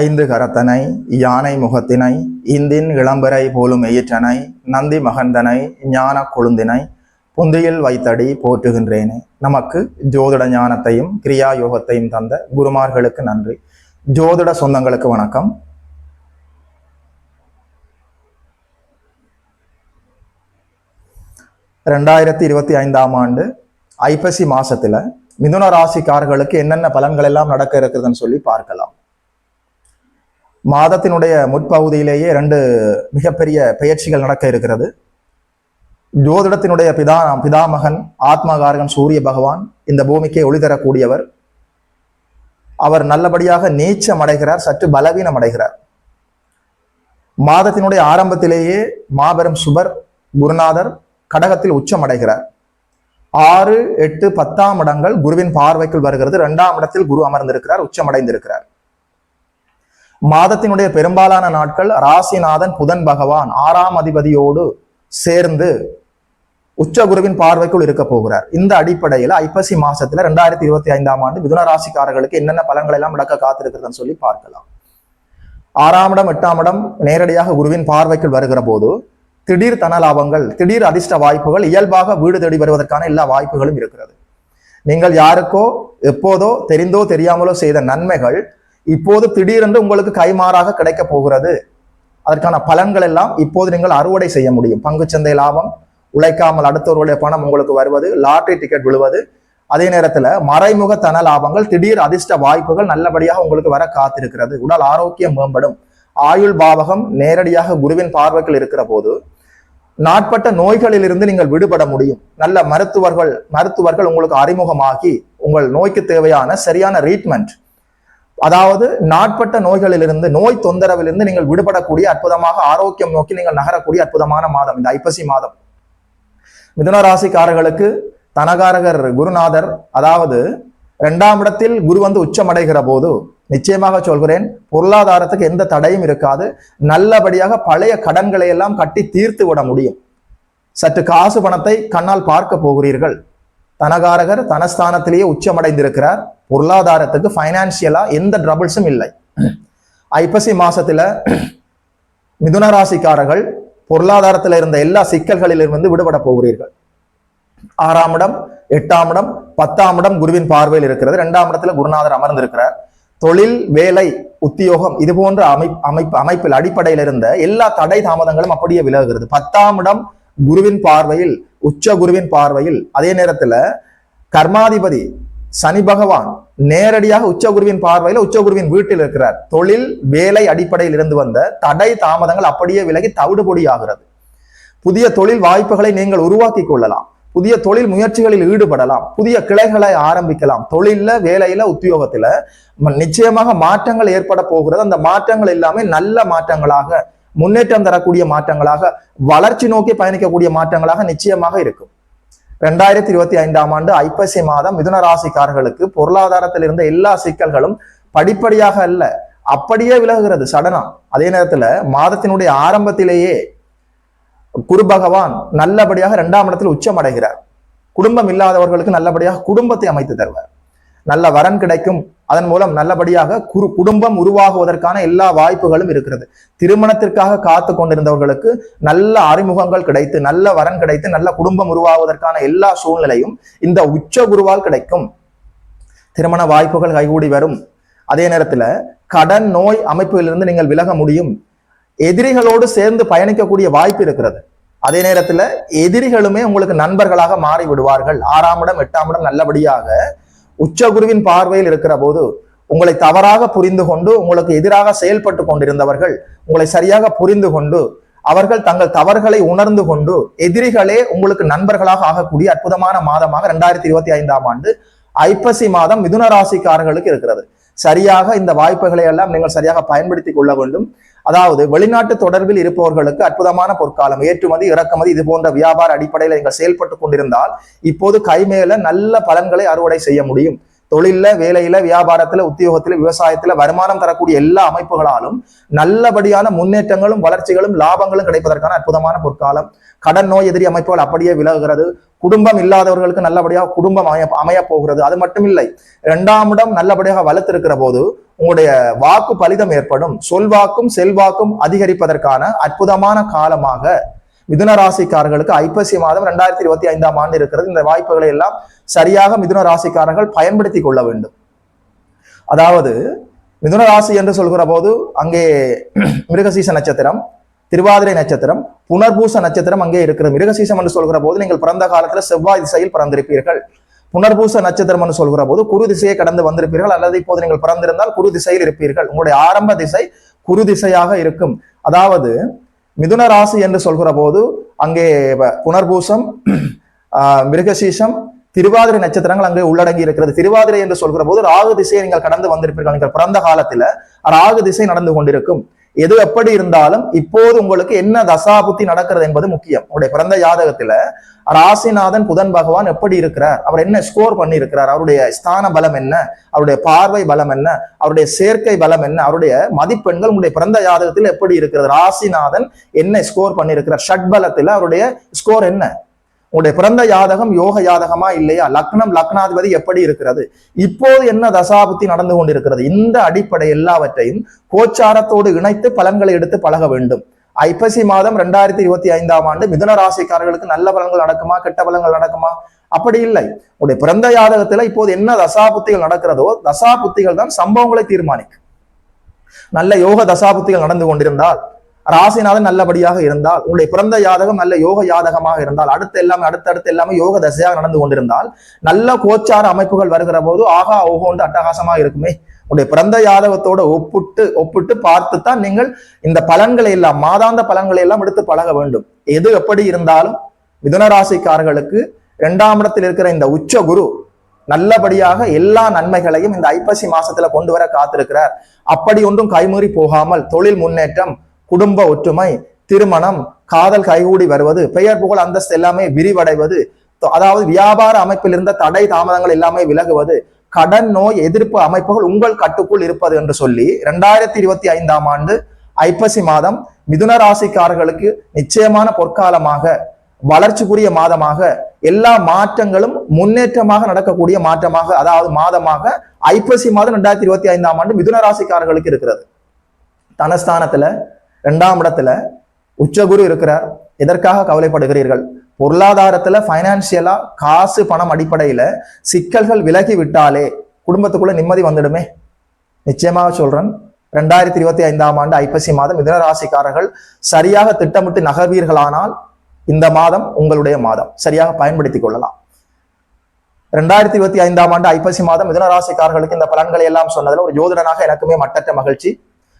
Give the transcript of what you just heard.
ஐந்து கரத்தனை யானை முகத்தினை இந்தின் இளம்பரை போலும் எயிற்றனை நந்தி மகந்தனை ஞான கொழுந்தினை புந்தியில் வைத்தடி போற்றுகின்றேனே. நமக்கு ஜோதிட ஞானத்தையும் கிரியா யோகத்தையும் தந்த குருமார்களுக்கு நன்றி. ஜோதிட சொந்தங்களுக்கு வணக்கம். ரெண்டாயிரத்தி இருபத்தி ஐந்தாம் ஆண்டு ஐப்பசி மாசத்துல மிதுன ராசிக்காரர்களுக்கு என்னென்ன பலன்கள் எல்லாம் நடக்க இருக்குதுன்னு சொல்லி பார்க்கலாம். மாதத்தினுடைய முற்பகுதியிலேயே ரெண்டு மிகப்பெரிய பெயர்ச்சிகள் நடக்க இருக்கிறது. ஜோதிடத்தினுடைய பிதா பிதாமகன் ஆத்மகாரகன் சூரிய பகவான் இந்த பூமிக்கே ஒளி தரக்கூடியவர். அவர் நல்லபடியாக நீச்சம் அடைகிறார் சற்று பலவீனம் அடைகிறார். மாதத்தினுடைய ஆரம்பத்திலேயே மாபெரும் சுபர் குருநாதர் கடகத்தில் உச்சம் அடைகிறார். ஆறு எட்டு பத்தாம் இடங்கள் குருவின் பார்வைக்குள் வருகிறது. இரண்டாம் இடத்தில் குரு அமர்ந்திருக்கிறார் உச்சம் அடைந்திருக்கிறார். மாதத்தினுடைய பெரும்பாலான நாட்கள் ராசிநாதன் புதன் பகவான் ஆறாம் அதிபதியோடு சேர்ந்து உச்ச குருவின் பார்வைக்குள் இருக்க போகிறார். இந்த அடிப்படையில் ஐப்பசி மாசத்துல ரெண்டாயிரத்தி இருபத்தி ஐந்தாம் ஆண்டு மிதுன ராசிக்காரர்களுக்கு என்னென்ன பலன்கள் எல்லாம் நடக்க காத்திருக்கிறதுன்னு சொல்லி பார்க்கலாம். ஆறாம் இடம் எட்டாம் இடம் நேரடியாக குருவின் பார்வைக்குள் வருகிற போது திடீர் தன லாபங்கள் திடீர் அதிர்ஷ்ட வாய்ப்புகள் இயல்பாக வீடு தேடி வருவதற்கான எல்லா வாய்ப்புகளும் இருக்கிறது. நீங்கள் யாருக்கோ எப்போதோ தெரிந்தோ தெரியாமலோ செய்த நன்மைகள் இப்போது திடீரென்று உங்களுக்கு கைமாறாக கிடைக்க போகிறது. அதற்கான பலன்கள் எல்லாம் இப்போது நீங்கள் அறுவடை செய்ய முடியும். பங்குச்சந்தை லாபம் உழைக்காமல் அடுத்தவர்களுடைய பணம் உங்களுக்கு வருவது லாட்டரி டிக்கெட் விழுவது. அதே நேரத்தில் மறைமுக தன லாபங்கள் திடீர் அதிர்ஷ்ட வாய்ப்புகள் நல்லபடியாக உங்களுக்கு வர காத்திருக்கிறது. உடல் ஆரோக்கியம் மேம்படும். ஆயுள் பாவகம் நேரடியாக குருவின் பார்வைகள் இருக்கிற போது நாட்பட்ட நோய்களிலிருந்து நீங்கள் விடுபட முடியும். நல்ல மருத்துவர்கள் மருத்துவர்கள் உங்களுக்கு அறிமுகமாகி உங்கள் நோய்க்கு தேவையான சரியான ட்ரீட்மெண்ட் அதாவது நாட்பட்ட நோய்களிலிருந்து நோய் தொந்தரவிலிருந்து நீங்கள் விடுபடக்கூடிய அற்புதமாக ஆரோக்கியம் நோக்கி நீங்கள் நகரக்கூடிய அற்புதமான மாதம் இந்த ஐப்பசி மாதம். மிதுன ராசிக்காரர்களுக்கு தனகாரகர் குருநாதர் அதாவது இரண்டாம் இடத்தில் குரு வந்து உச்சமடைகிற போது நிச்சயமாக சொல்கிறேன் பொருளாதாரத்துக்கு எந்த தடையும் இருக்காது. நல்லபடியாக பழைய கடன்களை எல்லாம் கட்டி தீர்த்து விட முடியும். சற்று காசு பணத்தை கண்ணால் பார்க்க போகிறீர்கள். தனகாரகர் தனஸ்தானத்திலேயே உச்சமடைந்திருக்கிறார். பொருளாதாரத்துக்கு ஃபைனான்சியலா எந்த ட்ரபிள்ஸும் இல்லை. ஐப்பசி மாசத்துல மிதுன ராசிக்காரர்கள் பொருளாதாரத்தில் இருந்த எல்லா சிக்கல்களிலிருந்து விடுபட போகிறீர்கள். ஆறாம் இடம் எட்டாம் இடம் பத்தாம் இடம் குருவின் பார்வையில் இருக்கிறது. இரண்டாம் இடத்துல குருநாதர் அமர்ந்திருக்கிறார். தொழில் வேலை உத்தியோகம் இது போன்ற அமை அமைப்பு அமைப்பில் அடிப்படையில் இருந்த எல்லா தடை தாமதங்களும் அப்படியே விலகுகிறது. பத்தாம் இடம் குருவின் பார்வையில் உச்ச குருவின் பார்வையில் அதே நேரத்துல கர்மாதிபதி சனி பகவான் நேரடியாக உச்சகுருவின் பார்வையில் உச்ச குருவின் வீட்டில் இருக்கிறார். தொழில் வேலை அடிப்படையில் இருந்து வந்த தடை தாமதங்கள் அப்படியே விலகி தவிடுபொடி ஆகிறது புதிய தொழில் வாய்ப்புகளை நீங்கள் உருவாக்கி கொள்ளலாம். புதிய தொழில் முயற்சிகளில் ஈடுபடலாம். புதிய கிளைகளை ஆரம்பிக்கலாம். தொழில்ல வேலையில உத்தியோகத்துல நிச்சயமாக மாற்றங்கள் ஏற்பட போகிறது. அந்த மாற்றங்கள் எல்லாமே நல்ல மாற்றங்களாக முன்னேற்றம் தரக்கூடிய மாற்றங்களாக வளர்ச்சி நோக்கி பயணிக்கக்கூடிய மாற்றங்களாக நிச்சயமாக இருக்கும். ரெண்டாயிரத்தி இருபத்தி ஐந்தாம் ஆண்டு ஐப்பசி மாதம் மிதுன ராசிக்காரர்களுக்கு பொருளாதாரத்தில் இருந்த எல்லா சிக்கல்களும் படிப்படியாக அல்ல அப்படியே விலகுகிறது சடனா. அதே நேரத்துல மாதத்தினுடைய ஆரம்பத்திலேயே குரு பகவான் நல்லபடியாக இரண்டாம் இடத்தில் உச்சம் அடைகிறார். குடும்பம் இல்லாதவர்களுக்கு நல்லபடியாக குடும்பத்தை அமைத்து தருவார். நல்ல வரன் கிடைக்கும். அதன் மூலம் நல்லபடியாக குரு குடும்பம் உருவாகுவதற்கான எல்லா வாய்ப்புகளும் இருக்கிறது. திருமணத்திற்காக காத்து கொண்டிருந்தவர்களுக்கு நல்ல அறிமுகங்கள் கிடைத்து நல்ல வரன் கிடைத்து நல்ல குடும்பம் உருவாகுவதற்கான எல்லா சூழ்நிலையும் இந்த உச்ச குருவால் கிடைக்கும். திருமண வாய்ப்புகள் கைகூடி வரும். அதே நேரத்துல கடன் நோய் அமைப்புகளிலிருந்து நீங்கள் விலக முடியும். எதிரிகளோடு சேர்ந்து பயணிக்கக்கூடிய வாய்ப்பு இருக்கிறது. அதே நேரத்துல எதிரிகளுமே உங்களுக்கு நண்பர்களாக மாறி விடுவார்கள் ஆறாம் இடம் எட்டாம் இடம் நல்லபடியாக உச்சகுருவின் பார்வையில் இருக்கிற போது உங்களை தவறாக புரிந்து கொண்டு உங்களுக்கு எதிராக செயல்பட்டு கொண்டிருந்தவர்கள் உங்களை சரியாக புரிந்து கொண்டு அவர்கள் தங்கள் தவறுகளை உணர்ந்து கொண்டு எதிரிகளே உங்களுக்கு நண்பர்களாக ஆகக்கூடிய அற்புதமான மாதமாக ரெண்டாயிரத்தி இருபத்தி ஐந்தாம் ஆண்டு ஐப்பசி மாதம் மிதுன ராசிக்காரர்களுக்கு இருக்கிறது. சரியாக இந்த வாய்ப்புகளை எல்லாம் நீங்கள் சரியாக பயன்படுத்தி கொள்ள வேண்டும். அதாவது வெளிநாட்டு தொடர்பில் இருப்பவர்களுக்கு அற்புதமான பொற்காலம் ஏற்றுமதி இறக்குமதி இது போன்ற வியாபார அடிப்படையில் நீங்கள் செயல்பட்டு கொண்டிருந்தால் இப்போது கைமேல நல்ல பலன்களை அறுவடை செய்ய முடியும். தொழில்ல வேலையில வியாபாரத்துல உத்தியோகத்துல விவசாயத்துல வருமானம் தரக்கூடிய எல்லா அமைப்புகளாலும் நல்லபடியான முன்னேற்றங்களும் வளர்ச்சிகளும் லாபங்களும் கிடைப்பதற்கான அற்புதமான பொற்காலம். கடன் நோய் எதிரி அமைப்புகள் அப்படியே விலகுகிறது. குடும்பம் இல்லாதவர்களுக்கு நல்லபடியாக குடும்பம் அமைய அமைய போகிறது. அது மட்டும் இல்லை இரண்டாம் இடம் நல்லபடியாக வளர்த்திருக்கிற போது உங்களுடைய வாக்கு பலிதம் ஏற்படும். சொல்வாக்கும் செல்வாக்கும் அதிகரிப்பதற்கான அற்புதமான காலமாக மிதுன ராசிக்காரர்களுக்கு ஐப்பசி மாதம் ரெண்டாயிரத்தி இருபத்தி ஐந்தாம் ஆண்டு இருக்கிறது. இந்த வாய்ப்புகளை எல்லாம் சரியாக மிதுன ராசிக்காரர்கள் பயன்படுத்தி கொள்ள வேண்டும். அதாவது மிதுன ராசி என்று சொல்கிற போது அங்கே மிருகசீச நட்சத்திரம் திருவாதிரை நட்சத்திரம் புனர்பூச நட்சத்திரம் அங்கே இருக்கிறது. மிருகசீசம் என்று சொல்கிற போது நீங்கள் பிறந்த காலத்துல செவ்வாய் திசையில் பிறந்திருப்பீர்கள். புனர்பூச நட்சத்திரம் என்று சொல்கிற போது குரு திசையை கடந்து வந்திருப்பீர்கள். அல்லது இப்போது நீங்கள் பிறந்திருந்தால் குரு திசையில் இருப்பீர்கள். உங்களுடைய ஆரம்ப திசை குரு திசையாக இருக்கும். அதாவது மிதுன ராசி என்று சொல்கிற போது அங்கே வ- புனர்பூசம் மிருகசீசம் திருவாதிரை நட்சத்திரங்கள் அங்கே உள்ளடங்கி இருக்கிறது. திருவாதிரை என்று சொல்கிற போது ராகு திசையை நீங்கள் கடந்து வந்திருப்பீர்கள் நீங்கள் பிறந்த காலத்துல ராகு திசை நடந்து கொண்டிருக்கும். எது எப்படி இருந்தாலும் இப்போது உங்களுக்கு என்ன தசாபுத்தி நடக்கிறது என்பது முக்கியம். உங்களுடைய பிறந்த ஜாதகத்துல ராசிநாதன் புதன் பகவான் எப்படி இருக்கிறார்? அவர் என்ன ஸ்கோர் பண்ணி இருக்கிறார் அவருடைய ஸ்தான பலம் என்ன? அவருடைய பார்வை பலம் என்ன? அவருடைய சேர்க்கை பலம் என்ன? அவருடைய மதிப்பெண்கள் உங்களுடைய பிறந்த ஜாதகத்தில் எப்படி இருக்கிறது? ராசிநாதன் என்ன ஸ்கோர் பண்ணியிருக்கிறார்? ஷட் பலத்துல அவருடைய ஸ்கோர் என்ன? உங்களுடைய பிறந்த ஜாதகம் யோக ஜாதகமா இல்லையா? லக்னம் லக்னாதிபதி எப்படி இருக்கிறது? இப்போது என்ன தசாபுத்தி நடந்து கொண்டிருக்கிறது? இந்த அடிப்படை எல்லாவற்றையும் கோச்சாரத்தோடு இணைத்து பலன்களை எடுத்து பழக வேண்டும். ஐப்பசி மாதம் ரெண்டாயிரத்தி இருபத்தி ஐந்தாம் ஆண்டு மிதுன ராசிக்காரர்களுக்கு நல்ல பலன்கள் நடக்குமா? கெட்ட பலன்கள் நடக்குமா? அப்படி இல்லை. உங்களுடைய பிறந்த ஜாதகத்துல இப்போது என்ன தசாபுத்திகள் நடக்கிறதோ தசாபுத்திகள் தான் சம்பவங்களை தீர்மானிக்கும். நல்ல யோக தசாபுத்திகள் நடந்து கொண்டிருந்தால் ராசிநாதன் நல்லபடியாக இருந்தால் உங்களுடைய பிறந்த யாதகம் நல்ல யோக யாதகமாக இருந்தால் அடுத்து எல்லாமே அடுத்தடுத்து எல்லாமே யோக தசையாக நடந்து கொண்டிருந்தால் நல்ல கோச்சார அமைப்புகள் வருகிற போது ஆகா ஓஹோண்டு அட்டகாசமா இருக்குமே. உங்களுடைய பிறந்த யாதகத்தோட ஒப்பிட்டு ஒப்பிட்டு பார்த்து தான் நீங்கள் இந்த பலன்களை எல்லாம் மாதாந்த பலன்களை எல்லாம் எடுத்து பழக வேண்டும். எது எப்படி இருந்தாலும் மிதுன ராசிக்காரர்களுக்கு இரண்டாம் இடத்தில் இருக்கிற இந்த உச்ச குரு நல்லபடியாக எல்லா நன்மைகளையும் இந்த ஐப்பசி மாசத்துல கொண்டு வர காத்திருக்கிறார். அப்படி ஒன்றும் கைமீறி போகாமல் தொழில் முன்னேற்றம் குடும்ப ஒற்றுமை திருமணம் காதல் கைகூடி வருவது பெயர் புகழ் அந்தஸ்து எல்லாமே விரிவடைவது அதாவது வியாபார அமைப்பில் இருந்த தடை தாமதங்கள் எல்லாமே விலகுவது கடன் நோய் எதிர்ப்பு அமைப்புகள் உங்கள் கட்டுக்குள் இருப்பது என்று சொல்லி இரண்டாயிரத்தி இருபத்தி ஐந்தாம் ஆண்டு ஐப்பசி மாதம் மிதுன ராசிக்காரர்களுக்கு நிச்சயமான பொற்காலமாக வளர்ச்சிக்குரிய மாதமாக எல்லா மாற்றங்களும் முன்னேற்றமாக நடக்கக்கூடிய மாற்றமாக அதாவது மாதமாக ஐப்பசி மாதம் ரெண்டாயிரத்தி இருபத்தி ஐந்தாம் ஆண்டு மிதுன ராசிக்காரர்களுக்கு இருக்கிறது. தனஸ்தானத்துல ரெண்டாம் இடத்துல உச்சகுரு இருக்கிறார். எதற்காக கவலைப்படுகிறீர்கள்? பொருளாதாரத்துல ஃபைனான்சியலா காசு பணம் அடிப்படையில சிக்கல்கள் விலகி விட்டாலே குடும்பத்துக்குள்ள நிம்மதி வந்துடுமே. நிச்சயமாக சொல்றேன் ரெண்டாயிரத்தி இருபத்தி ஐந்தாம் ஆண்டு ஐப்பசி மாதம் மிதனராசிக்காரர்கள் சரியாக திட்டமிட்டு நகர்வீர்களானால் இந்த மாதம் உங்களுடைய மாதம். சரியாக பயன்படுத்திக் கொள்ளலாம். ரெண்டாயிரத்தி இருபத்தி ஐந்தாம் ஆண்டு ஐப்பசி மாதம் மிதனராசிக்காரர்களுக்கு இந்த பலன்களை எல்லாம் சொன்னதில் ஒரு ஜோதிடனாக எனக்குமே மட்டற்ற மகிழ்ச்சி.